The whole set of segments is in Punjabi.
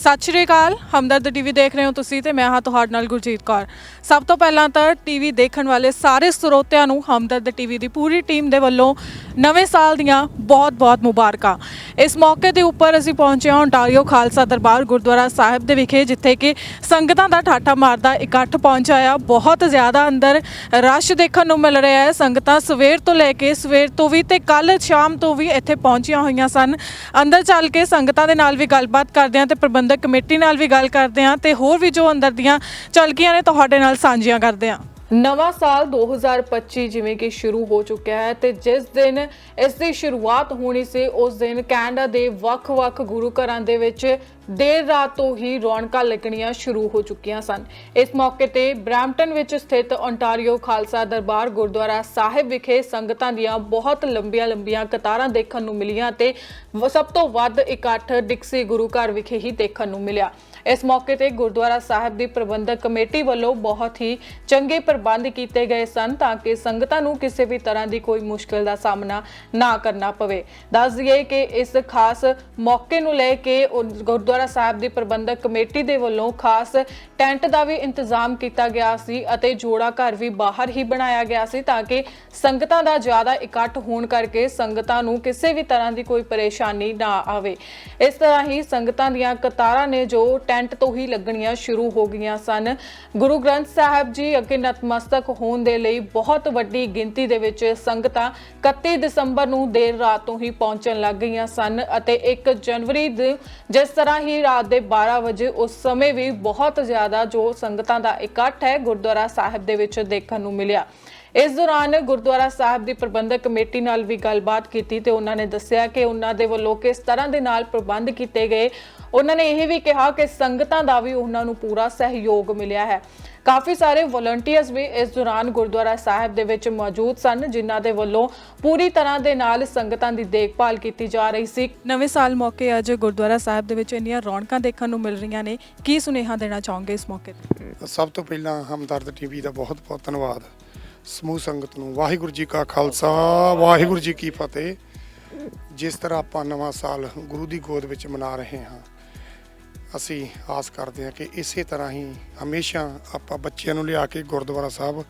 ਸਤਿ ਸ਼੍ਰੀ ਅਕਾਲ, ਹਮਦਰਦ ਟੀਵੀ ਦੇਖ ਰਹੇ ਹੋ ਤੁਸੀਂ ਤੇ ਮੈਂ ਹਾਂ ਤੁਹਾਡੇ ਨਾਲ ਗੁਰਜੀਤ ਕੌਰ। ਸਭ ਤੋਂ ਪਹਿਲਾਂ ਤਾਂ ਟੀਵੀ ਦੇਖਣ ਵਾਲੇ ਸਾਰੇ ਸਰੋਤਿਆਂ ਨੂੰ ਹਮਦਰਦ ਟੀਵੀ ਦੀ ਪੂਰੀ ਟੀਮ ਦੇ ਵੱਲੋਂ ਨਵੇਂ ਸਾਲ ਦੀਆਂ ਬਹੁਤ-ਬਹੁਤ ਮੁਬਾਰਕਾਂ। ਇਸ ਮੌਕੇ ਦੇ ਉੱਪਰ ਅਸੀਂ ਪਹੁੰਚੇ ਹਾਂ ਓਂਟਾਰੀਓ ਖਾਲਸਾ ਦਰਬਾਰ ਗੁਰਦੁਆਰਾ ਸਾਹਿਬ ਦੇ ਵਿਖੇ, ਜਿੱਥੇ ਕਿ ਸੰਗਤਾਂ ਦਾ ਠਾਠਾ ਮਾਰਦਾ ਇਕੱਠ ਪਹੁੰਚਿਆ ਆ ਬਹੁਤ ਜ਼ਿਆਦਾ ਅੰਦਰ ਰਸ਼ ਦੇਖਣ ਨੂੰ ਮਿਲ ਰਿਹਾ ਹੈ। ਸੰਗਤਾਂ ਸਵੇਰ ਤੋਂ ਲੈ ਕੇ ਸਵੇਰ ਤੋਂ ਵੀ ਤੇ ਕੱਲ ਸ਼ਾਮ ਤੋਂ ਵੀ ਇੱਥੇ ਪਹੁੰਚੀਆਂ ਹੋਈਆਂ ਸਨ। ਅੰਦਰ ਚੱਲ ਕੇ ਸੰਗਤਾਂ ਦੇ ਨਾਲ ਵੀ ਗੱਲਬਾਤ ਕਰਦੇ ਹਾਂ ਤੇ ਪ੍ਰਬੰਧਕ ਕਮੇਟੀ ਨਾਲ ਵੀ ਗੱਲ ਕਰਦੇ ਹਾਂ ਤੇ ਹੋਰ ਵੀ ਜੋ ਅੰਦਰ ਦੀਆਂ ਝਲਕੀਆਂ ਨੇ ਤੁਹਾਡੇ ਨਾਲ ਸਾਂਝੀਆਂ ਕਰਦੇ ਹਾਂ। ਨਵਾਂ ਸਾਲ 2025 ਜਿਵੇਂ ਕਿ ਸ਼ੁਰੂ ਹੋ ਚੁੱਕਿਆ ਹੈ ਤੇ ਜਿਸ ਦਿਨ ਇਸ ਦੀ ਸ਼ੁਰੂਆਤ ਹੋਣੀ ਸੀ, ਉਸ ਦਿਨ ਕੈਨੇਡਾ ਦੇ ਵੱਖ-ਵੱਖ ਗੁਰੂ ਘਰਾਂ ਦੇ ਵਿੱਚ ਦੇਰ ਰਾਤ ਤੋਂ ਹੀ ਰੌਣਕਾਂ ਲੱਗਣੀਆਂ ਸ਼ੁਰੂ ਹੋ ਚੁੱਕੀਆਂ ਸਨ। ਇਸ ਮੌਕੇ ਤੇ ਬ੍ਰੈਂਪਟਨ ਵਿੱਚ ਸਥਿਤ ਓਨਟਾਰੀਓ ਖਾਲਸਾ ਦਰਬਾਰ ਗੁਰਦੁਆਰਾ ਸਾਹਿਬ ਵਿਖੇ ਸੰਗਤਾਂ ਦੀਆਂ ਬਹੁਤ ਲੰਬੀਆਂ-ਲੰਬੀਆਂ ਕਤਾਰਾਂ ਦੇਖਣ ਨੂੰ ਮਿਲੀਆਂ ਤੇ ਵ- ਸਭ ਤੋਂ ਵੱਧ ਇਕੱਠ ਡਿਕਸੀ ਗੁਰੂ ਘਰ ਵਿਖੇ ਹੀ ਦੇਖਣ ਨੂੰ ਮਿਲਿਆ। ਇਸ ਮੌਕੇ ਤੇ ਗੁਰਦੁਆਰਾ ਸਾਹਿਬ ਦੀ ਪ੍ਰਬੰਧਕ ਕਮੇਟੀ ਵੱਲੋਂ ਬਹੁਤ ਹੀ ਚੰਗੇ ਪ੍ਰਬੰਧ ਕੀਤੇ ਗਏ ਸਨ ਤਾਂ ਕਿ ਸੰਗਤਾਂ ਨੂੰ ਕਿਸੇ ਵੀ ਤਰ੍ਹਾਂ ਦੀ ਕੋਈ ਮੁਸ਼ਕਲ ਦਾ ਸਾਹਮਣਾ ਨਾ ਕਰਨਾ ਪਵੇ। ਦੱਸ ਦਈਏ ਕਿ ਇਸ ਖਾਸ ਮੌਕੇ ਨੂੰ ਲੈ ਕੇ ਗੁਰਦੁਆਰਾ ਸਾਹਿਬ ਦੀ ਪ੍ਰਬੰਧਕ ਕਮੇਟੀ ਦੇ ਵੱਲੋਂ ਖਾਸ ਟੈਂਟ ਦਾ ਵੀ ਇੰਤਜ਼ਾਮ ਕੀਤਾ ਗਿਆ ਸੀ ਅਤੇ ਜੋੜਾ ਘਰ ਵੀ ਬਾਹਰ ਹੀ ਬਣਾਇਆ ਗਿਆ ਸੀ ਤਾਂ ਕਿ ਸੰਗਤਾਂ ਦਾ ਜ਼ਿਆਦਾ ਇਕੱਠ ਹੋਣ ਕਰਕੇ ਸੰਗਤਾਂ ਨੂੰ ਕਿਸੇ ਵੀ ਤਰ੍ਹਾਂ ਦੀ ਕੋਈ ਪਰੇਸ਼ਾਨੀ ਨਾ ਆਵੇ। ਇਸ ਤਰ੍ਹਾਂ ਹੀ ਸੰਗਤਾਂ ਦੀਆਂ ਕਤਾਰਾਂ ਨੇ ਜੋ ਟੈਂਟ ਤੋਂ ਹੀ ਲੱਗਣੀਆਂ ਸ਼ੁਰੂ ਹੋ ਗਈਆਂ ਸਨ। ਗੁਰੂ ਗ੍ਰੰਥ ਸਾਹਿਬ ਜੀ ਅੱਗੇ ਨਤਮਸਤਕ ਹੋਣ ਦੇ ਲਈ ਬਹੁਤ ਵੱਡੀ ਗਿਣਤੀ ਦੇ ਵਿੱਚ ਸੰਗਤਾਂ 31 ਦਸੰਬਰ ਨੂੰ ਦੇਰ ਰਾਤ ਤੋਂ ਹੀ ਪਹੁੰਚਣ ਲੱਗ ਗਈਆਂ ਸਨ ਅਤੇ 1 ਜਨਵਰੀ ਦੇ ਜਿਸ ਤਰ੍ਹਾਂ ਹੀ ਰਾਤ ਦੇ 12 ਵਜੇ ਉਸ ਸਮੇਂ ਵੀ ਬਹੁਤ ਜ਼ਿਆਦਾ ਜੋ ਸੰਗਤਾਂ ਦਾ ਇਕੱਠ ਹੈ ਗੁਰਦੁਆਰਾ ਸਾਹਿਬ ਦੇ ਵਿੱਚ ਦੇਖਣ ਨੂੰ ਮਿਲਿਆ। ਇਸ ਦੌਰਾਨ ਗੁਰਦੁਆਰਾ ਸਾਹਿਬ ਦੀ ਪ੍ਰਬੰਧਕ ਕਮੇਟੀ ਨਾਲ ਵੀ ਗੱਲਬਾਤ ਕੀਤੀ ਤੇ ਉਹਨਾਂ ਨੇ ਦੱਸਿਆ ਕਿ ਉਹਨਾਂ ਦੇ ਵੱਲੋਂ ਕਿਸ ਤਰ੍ਹਾਂ ਦੇ ਨਾਲ ਪ੍ਰਬੰਧ ਕੀਤੇ ਗਏ ਉਹਨਾਂ ਨੇ ਇਹ ਵੀ ਕਿਹਾ ਕਿ ਸੰਗਤਾਂ ਦਾ ਵੀ ਉਹਨਾਂ ਨੂੰ ਪੂਰਾ ਸਹਿਯੋਗ ਮਿਲਿਆ ਹੈ। ਕਾਫੀ ਸਾਰੇ ਵਲੰਟੀਅਰਸ ਵੀ ਇਸ ਦੌਰਾਨ ਗੁਰਦੁਆਰਾ ਸਾਹਿਬ ਦੇ ਵਿੱਚ ਮੌਜੂਦ ਸਨ ਜਿਨ੍ਹਾਂ ਦੇ ਵੱਲੋਂ ਪੂਰੀ ਤਰ੍ਹਾਂ ਦੇ ਨਾਲ ਸੰਗਤਾਂ ਦੀ ਦੇਖਭਾਲ ਕੀਤੀ ਜਾ ਰਹੀ ਸੀ। ਨਵੇਂ ਸਾਲ ਮੌਕੇ ਅੱਜ ਗੁਰਦੁਆਰਾ ਸਾਹਿਬ ਦੇ ਵਿੱਚ ਇੰਨੀਆਂ ਰੌਣਕਾਂ ਦੇਖਣ ਨੂੰ ਮਿਲ ਰਹੀਆਂ ਨੇ। ਕੀ ਸੁਨੇਹਾ ਦੇਣਾ ਚਾਹੋਗੇ ਇਸ ਮੌਕੇ ਤੇ? ਸਭ ਤੋਂ ਪਹਿਲਾਂ ਹਮਦਰਦ ਟੀਵੀ ਦਾ ਬਹੁਤ ਬਹੁਤ ਧੰਨਵਾਦ। ਸਮੂਹ ਸੰਗਤ ਨੂੰ ਵਾਹਿਗੁਰੂ ਜੀ ਕਾ ਖਾਲਸਾ ਵਾਹਿਗੁਰੂ ਜੀ ਕੀ ਫਤਿਹ। ਜਿਸ ਤਰ੍ਹਾਂ ਆਪਾਂ ਨਵਾਂ ਸਾਲ ਗੁਰੂ ਦੀ ਗੋਦ ਵਿੱਚ ਮਨਾ ਰਹੇ ਹਾਂ ਅਸੀਂ ਆਸ ਕਰਦੇ ਹਾਂ ਕਿ ਇਸੇ ਤਰ੍ਹਾਂ ਹੀ ਹਮੇਸ਼ਾ ਆਪਾਂ ਬੱਚਿਆਂ ਨੂੰ ਲਿਆ ਕੇ ਗੁਰਦੁਆਰਾ ਸਾਹਿਬ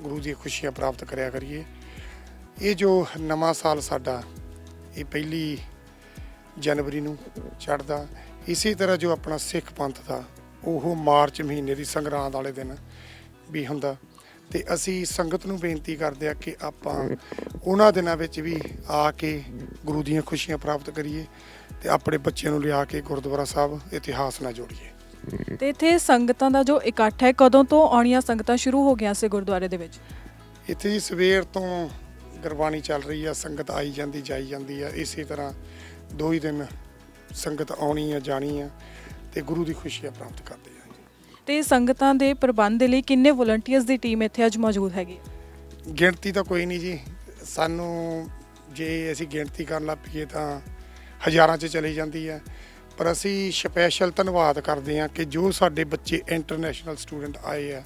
ਗੁਰੂ ਦੀਆਂ ਖੁਸ਼ੀਆਂ ਪ੍ਰਾਪਤ ਕਰਿਆ ਕਰੀਏ। ਇਹ ਜੋ ਨਵਾਂ ਸਾਲ ਸਾਡਾ, ਇਹ ਪਹਿਲੀ ਜਨਵਰੀ ਨੂੰ ਚੜ੍ਹਦਾ, ਇਸੇ ਤਰ੍ਹਾਂ ਜੋ ਆਪਣਾ ਸਿੱਖ ਪੰਥ ਦਾ, ਉਹ ਮਾਰਚ ਮਹੀਨੇ ਦੀ ਸੰਗਰਾਂਦ ਵਾਲੇ ਦਿਨ ਵੀ ਹੁੰਦਾ। ਤੇ ਅਸੀਂ ਸੰਗਤ ਨੂੰ ਬੇਨਤੀ ਕਰਦੇ ਆ ਕਿ ਆਪਾਂ ਉਹਨਾਂ ਦਿਨਾਂ ਵਿੱਚ ਵੀ ਆ ਕੇ ਗੁਰੂ ਦੀਆਂ ਖੁਸ਼ੀਆਂ ਪ੍ਰਾਪਤ ਕਰੀਏ ਤੇ ਆਪਣੇ ਬੱਚਿਆਂ ਨੂੰ ਲਿਆ ਕੇ ਗੁਰਦੁਆਰਾ ਸਾਹਿਬ ਇਤਿਹਾਸ ਨਾਲ ਜੋੜੀਏ। ਤੇ ਇੱਥੇ ਸੰਗਤਾਂ ਦਾ ਜੋ ਇਕੱਠ ਹੈ ਕਦੋਂ ਤੋਂ ਆਉਣੀਆਂ ਸੰਗਤਾਂ ਸ਼ੁਰੂ ਹੋ ਗਈਆਂ ਸੀ ਗੁਰਦੁਆਰੇ ਦੇ ਵਿੱਚ? ਇੱਥੇ ਜੀ ਸਵੇਰ ਤੋਂ ਗੁਰਬਾਣੀ ਚੱਲ ਰਹੀ ਆ ਸੰਗਤ ਆਈ ਜਾਂਦੀ ਜਾਈ ਜਾਂਦੀ ਆ। ਇਸੇ ਤਰ੍ਹਾਂ ਦੋ ਹੀ ਦਿਨ ਸੰਗਤ ਆਉਣੀ ਆ ਜਾਣੀ ਆ ਤੇ ਗੁਰੂ ਦੀ ਖੁਸ਼ੀਆਂ ਪ੍ਰਾਪਤ ਕਰਦੇ ਆ ਤੇ ਸੰਗਤਾਂ ਦੇ ਪ੍ਰਬੰਧ ਦੇ ਲਈ ਕਿੰਨੇ ਵਲੰਟੀਅਰਸ ਦੀ ਟੀਮ ਇੱਥੇ ਅੱਜ ਮੌਜੂਦ ਹੈਗੀ? ਗਿਣਤੀ ਤਾਂ ਕੋਈ ਨਹੀਂ ਜੀ। ਸਾਨੂੰ ਜੇ ਅਸੀਂ ਗਿਣਤੀ ਕਰਨ ਲੱਗ ਪਈਏ ਤਾਂ ਹਜ਼ਾਰਾਂ 'ਚ ਚਲੀ ਜਾਂਦੀ ਹੈ। ਪਰ ਅਸੀਂ ਸਪੈਸ਼ਲ ਧੰਨਵਾਦ ਕਰਦੇ ਹਾਂ ਕਿ ਜੋ ਸਾਡੇ ਬੱਚੇ ਇੰਟਰਨੈਸ਼ਨਲ ਸਟੂਡੈਂਟ ਆਏ ਆ,